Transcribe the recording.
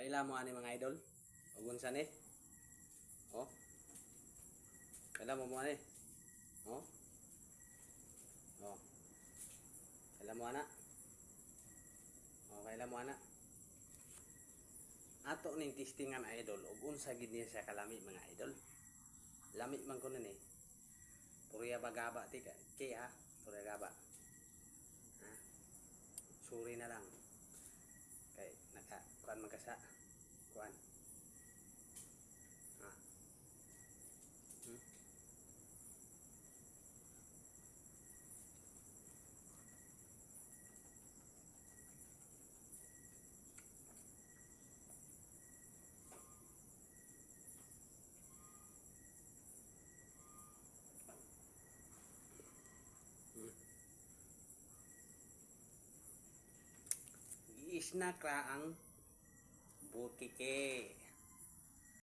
Kaila mo ani mga idol? Ugun sa ni? Oh? Kaila mo mo ani? Oh? Oh. Kaila mo ana? Oh, kaila mo ana? Ato ning testingan idol ug unsa gid niya siya kalami mga idol. Lami man ko ni. Puriya bagaba ti ka. Kay ha, puriya gaba. Ha? Suri na lang. Sa kuan. Ha. Hmm? Isna kraang butike.